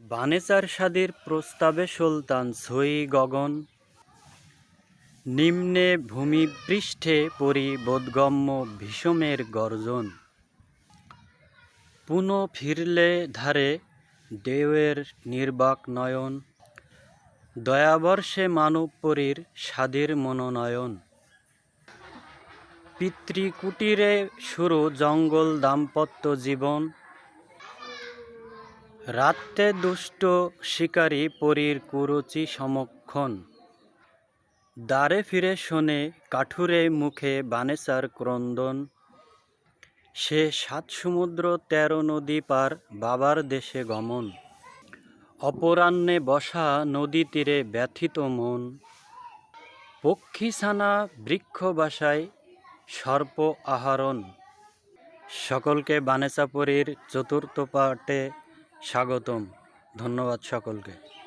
বানেচার সাদির প্রস্তাবে সুলতান সই গগন। নিম্নে ভূমি পৃষ্ঠে পরি বোধগম্য ভীষমের গর্জন। পুনঃ ফিরলে ধারে দেওয়ের নির্বাক নয়ন। দয়াবর্ষে মানবপরীর স্বাদের মনোনয়ন। পিতৃকুটিরে শুরু জঙ্গল দাম্পত্য জীবন। রাত্রে দুষ্ট শিকারী পরীর কুরুচি সমক্ষণ। দ্বারে ফিরে শোনে কাঠুরে মুখে বানেসার ক্রন্দন। সে সাত সমুদ্র তেরো নদী পার বাবার দেশে গমন। অপরাহ্নে বসা নদী তীরে ব্যথিত মন। পক্ষীছানা বৃক্ষ বাসায় সর্প আহরণ। সকলকে বানেসাপুরীর চতুর্থ পাঠে স্বাগতম। ধন্যবাদ সকলকে।